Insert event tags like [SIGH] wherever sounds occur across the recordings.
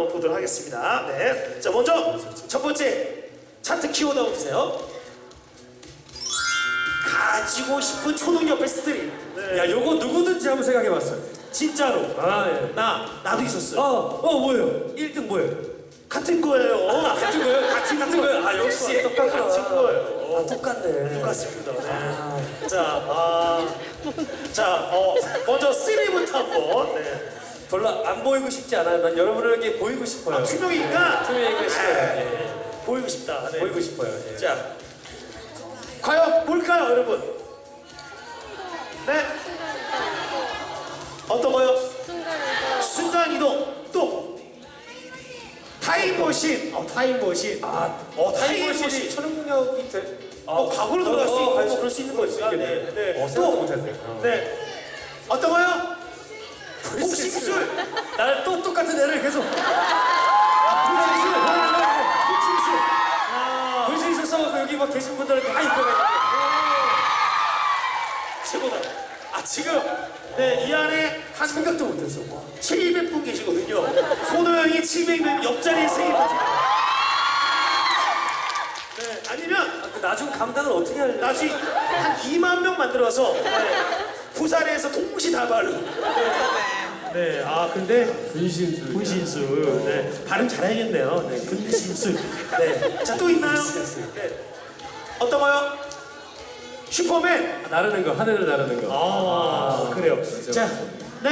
한번 보도록 하겠습니다. 네. 자, 먼저 첫 번째 차트 키워드 한번 주세요. 가지고 싶은 초능력 베스트리. 네. 야, 요거 누구든지 한번 생각해봤어요. 진짜로. 아, 예. 나, 나도 있었어요. 어, 어, 뭐예요? 1등 뭐예요? 같은 거예요. 같은 거예요? 같은, 같은 거예요? 아, 역시 똑같구나. 같은 거예요. 아, 똑같네. 똑같습니다. 네. 자, 아, 자, 어, 먼저 3부터 한번. 네. 별로 안 보이고 싶지 않아요. 난 여러분에게 보이고 싶어요. 아, 투명이니까 투명이니까 싫어요. 네. 보이고 싶다. 네. 보이고 싶어요. 예. 자, 과연 뭘까요, 여러분? 네? 어떤 거요? 순간 이동 또 타임머신. 어, 타임머신. 아, 어, 타임머신이 타임머신. 초능력이 돼. 아, 어, 과거로 돌아갈 수 있고 갈 수- 그럴 수 있는 거죠. 있겠네. 네, 네. 어, 생각도 못했네. 어. 네. 어떤 거요? 복싱술. 나를 또 똑같은 애를 계속. 복싱술. 아, 볼수 있었어. 여기 막 계신 분들 다 입혀가지고. 최고다. 아, 지금 네, 이 안에 한 생각도 못했어. 700분 계시거든요. 손호영이 700명 옆자리에 세 개. 네, 아니면 그 나중 감당을 어떻게 할래? 나중에 한 2만 명 만들어서 네, 부산에서 동시다발로. 네. 네, 아 근데 분신술. 분신술. 네, 발음 잘해야겠네요. 네, 분신술. 네, 자 또 있나요? 네, 어떤 거요? 슈퍼맨. 나르는 거, 하늘을 나르는 거. 아, 그래요. 자, 네,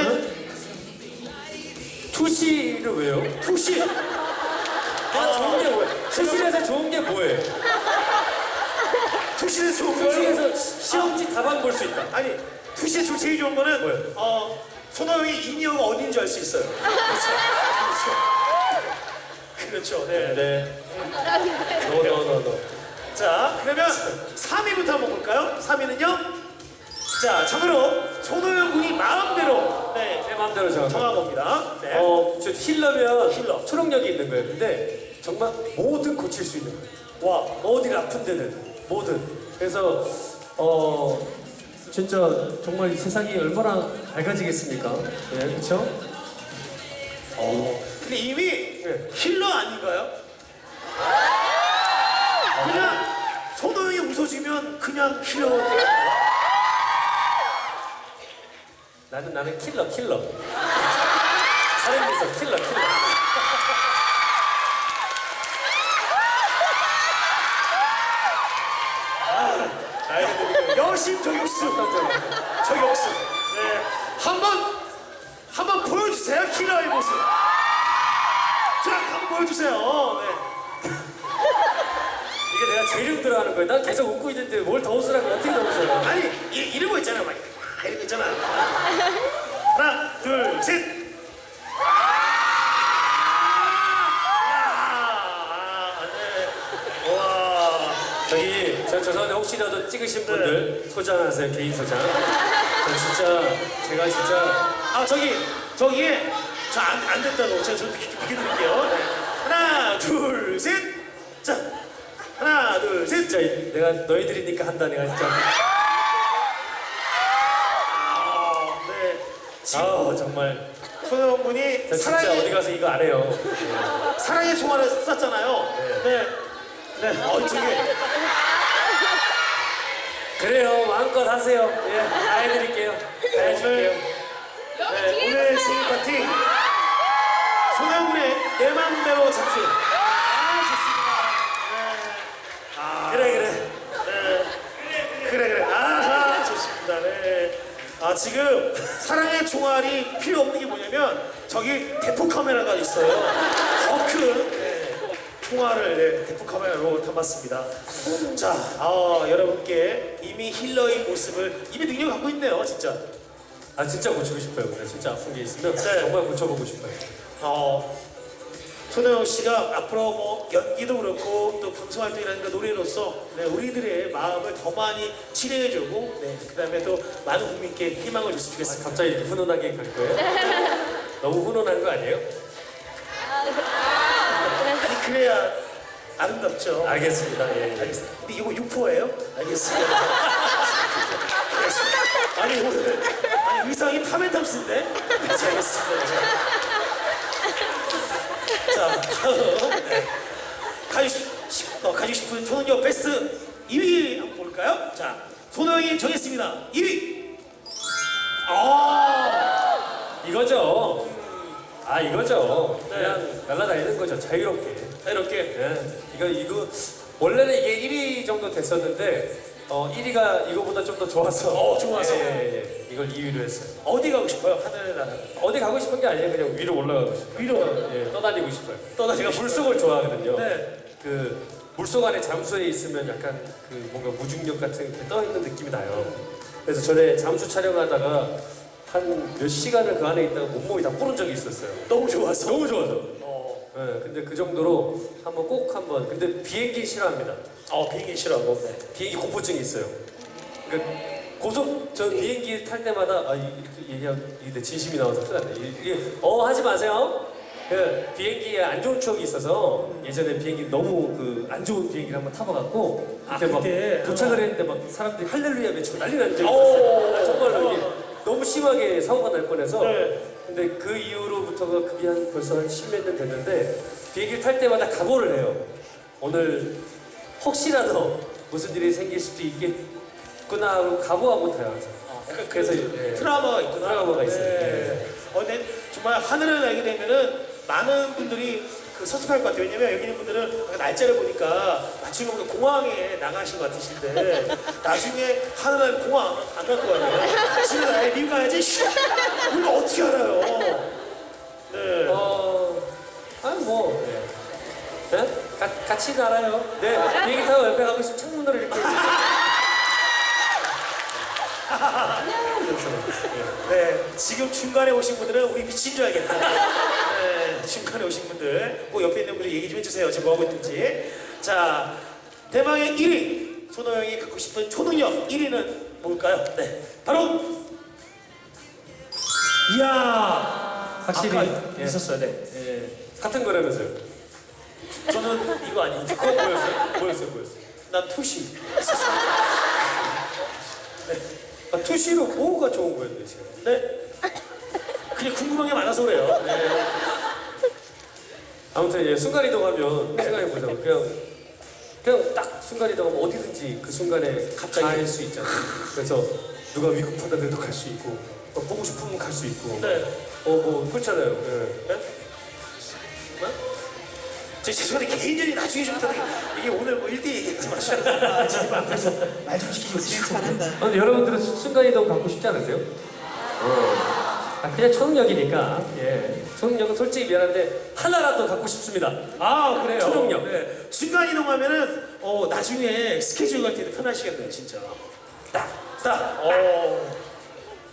투시를 왜요? 투시. 아, 좋은 게 뭐예요? 투시에서 좋은 게 뭐예요? 투시는 좋은 거예요? 투시에서 시험지 답안 볼 수 있다. 아니 투시의 조- 제일 좋은 거는 뭐예요? 어 손호영이 인이어가 어딘지 알수 있어요. 그렇죠. 그렇죠. 네. 네. 너, 너, 너, 너. 자 그러면 3위부터 한번 볼까요? 3위는요. 자 참고로 손호영 군이 마음대로 네, 내 마음대로 정한 거. 정한 겁니다. 네. 어, 저 힐러면 힐러. 초능력이 있는 거예요. 근데 정말 뭐든 고칠 수 있는 거예요. 와, 어디 아픈 데는 뭐든. 그래서 어 진짜 정말 이 세상이 얼마나 밝아지겠습니까? 네, 그렇죠? 어, 근데 이미 네. 힐러 아닌가요? 그냥 손호영이 웃어주면 그냥 힐러. 나는 나는 킬러, 킬러. 살인미소 킬러, 킬러. 여심 저격수. 저격수. 네. 한번 한번 보여주세요. 킬러의 모습. 자 한번 보여주세요. 네. 이게 내가 제일 힘들어하는 거예요. 난 계속 웃고 있는데 뭘 더 웃으라고 어떻게 더 웃어요? 아니 이, 이런 거 있잖아요 막 아, 이런 거 있잖아. 하나 둘셋 와 저기 저 죄송한데 혹시라도 찍으신 분들 소장하세요 개인 소장. 저 진짜 제가 진짜 아 저기 저기에 저안 안 됐다고 제가 좀 비켜- 비켜드릴게요 네. 하나 둘 셋 자 하나 둘 셋 진짜 내가 너희들이니까 한다 내가 진짜. 아, 네. 정말 손혜원 군이 저 진짜 사랑의 어디 가서 이거 안 해요. 사랑의 총알을 쐈잖아요. 네. 네. 어, 저게 그래요 마음껏 하세요. 예, 다 해드릴게요. 다 해줄게요. 네, 오늘 생일 파티 군의 내 맘대로 차트. 아, 좋습니다. 네. 아, 그래 그래. 네. 그래 그래. 아하, 좋습니다. 네. 아 지금 사랑의 총알이 필요 없는 게 뭐냐면 저기 대포 카메라가 있어요. 더 큰 네, 총알을 네, 대포 카메라로 담았습니다. 자, 아, 여러분께 이미 힐러의 모습을 이미 능력 갖고 있네요, 진짜. 아 진짜 고치고 싶어요. 근데 진짜 아픈 게 있으면 네. 정말 고쳐보고 싶어요. 어, 손혜영 씨가 앞으로 뭐 연기도 그렇고 또 방송 활동이라든가 노래로서 네, 우리들의 마음을 더 많이 치료해주고 네, 그다음에 또 많은 국민께 희망을 줬으면 아, 좋겠습니다. 갑자기 이렇게 훈훈하게 갈 거예요? [LAUGHS] 너무 훈훈한 거 아니에요? 그래야 아름답죠. 알겠습니다. 예, 예. 알겠습니다. 근데 이거 육포예요? 알겠습니다. 알겠습니다. [LAUGHS] 아니 오늘 아니 의상이 타멘탐스인데? 네, 알겠습니다. 자, 다음. 네. 가지고, 싶, 어, 가지고 싶은 초능력 베스트 2위 한번 볼까요? 자, 손호영이 정했습니다. 2위. 아, 이거죠. 아 이거죠. 네. 그냥 날아다니는 거죠. 자유롭게. 자, 이렇게. 예. 이거 이거 원래는 이게 1위 정도 됐었는데 어 1위가 이거보다 좀 더 좋아서. 어, 좋아서. 예, 예, 예. 이걸 2위로 했어요. 어디 가고 싶어요? 하늘의 나라. 어디 가고 싶은 게 아니에요. 그냥 위로 올라가고 싶어요. 위로. 예, 떠다니고 싶어요. 떠다니고 제가 물속을 좋아하거든요. 네. 그 물속 안에 잠수해 있으면 약간 그 뭔가 무중력 같은 게 떠 있는 느낌이 나요. 그래서 전에 잠수 촬영하다가 한 몇 시간을 그 안에 있다가 온몸이 다 부른 적이 있었어요. 너무 좋아서. 너무 좋아서. 어, 예, 근데 그 정도로 한번 꼭 한번. 근데 비행기 싫어합니다. 어 비행기 싫어하고. 네. 비행기 공포증이 있어요. 그러니까 고속 저 비행기 탈 때마다 아 이- 이렇게 얘기하면 이게 내 진심이 나와서 큰일 났네. 이- 이게 어 하지 마세요. 그 비행기에 안 좋은 추억이 있어서 예전에 비행기 너무 그 안 좋은 비행기를 한번 타봐갖고 아, 그때 막 그때? 도착을 했는데 막 사람들이 할렐루야 외치고 난리 난 적이 오. 있었어요. 아, 정말로 이게 너무 심하게 사고가 날 뻔해서 네. 근데 그 이후로부터가 그게 한 벌써 한 십몇 년 됐는데 비행기를 탈 때마다 각오를 해요. 오늘 혹시라도 무슨 일이 생길 수도 있겠구나 하고 각오하고 타요. 항상. 어, 약간 그래서 그 예. 트라우마가 있구나. 트라우마가 있어요. 네. 어, 근데 정말 하늘을 날게 되면은 많은 분들이 그 섭섭할 것 같아요. 왜냐면 여기 있는 분들은 아까 날짜를 보니까 보면 공항에 나가신 것 같으신데 나중에 하늘날 공항 안 갈 거 아니에요. 집에 나에 미국 가야지. 슈! 우리가 어떻게 알아요? 네. 어, 아니 뭐, 네. 네? 가, 같이 날아요. 네, 비행기 타고 옆에 가고 있으면 창문으로 이렇게. [LAUGHS] 네, 지금 중간에 오신 분들은 우리 미친 줄 알겠다. 네, 중간에 오신 분들, 꼭 옆에 있는 분들 얘기 좀 해주세요. 지금 뭐 하고 있는지. 자, 대망의 1위. 손호영이 갖고 싶은 초능력 1위는 뭘까요? 네, 바로. 이야, 확실히, 아까 예. 있었어요. 네. 예, 같은 거라면서요. 저는 이거 아닌데. 그거 뭐였어요? 뭐였어요? 뭐였어요? 난 투시. 아, 투시로 뭐가 좋은 거예요, 도대체? 네. 그냥 궁금한 게 많아서 그래요. 네. 아무튼 예, 순간 이동하면 생각해 보자고 그냥 그냥 딱 순간 이동하면 어디든지 그 순간에 갑자기. 갈 수 있잖아요. 그래서 누가 위급하다 그래도 갈 수 있고 어, 보고 싶으면 갈 수 있고 네. 어 뭐 그렇잖아요. 예. 네? 저 죄송한데 개인전이 나중에 좀 부탁드릴게요. 이게 오늘 뭐 1대 얘기하지 마시고 지금 앞에서 말 좀 시키지 잘한다. 아, 근데 여러분들은 수- 순간 이동 갖고 싶지 않으세요? 아, 그냥 초능력이니까 예. 초능력은 솔직히 미안한데 하나라도 갖고 싶습니다. 아 그래요? 초능력. 네. 순간 이동하면은 어 나중에 스케줄 갈 때도 편하시겠네요 진짜 딱 딱 어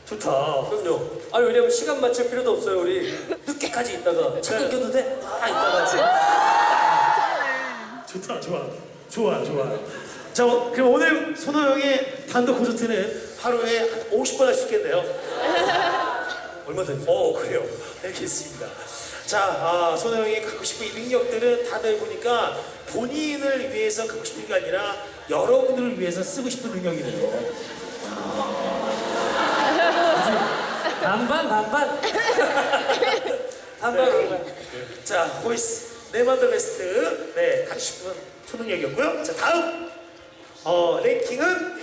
좋다. 그럼요. 아니 왜냐면 시간 맞출 필요도 없어요. 우리. 늦게까지 있다가 잠깐 껴도 돼? 아 있다가. 좋다 좋아. 좋아 좋아. 자 어, 그럼 오늘 손호영의 단독 콘서트는 하루에 한 50번 할 수 있겠네요. 얼마든지. 어? 그래요. 알겠습니다. 자 아, 손호영이 갖고 싶은 이 능력들은 다들 보니까 본인을 위해서 갖고 싶은 게 아니라 여러분들을 위해서 쓰고 싶은 능력이네요 반반 반반. 반반 반반. 자 보이스. 네만더 베스트. 네 갖고 싶은 초능력이었고요. 자 다음. 어 랭킹은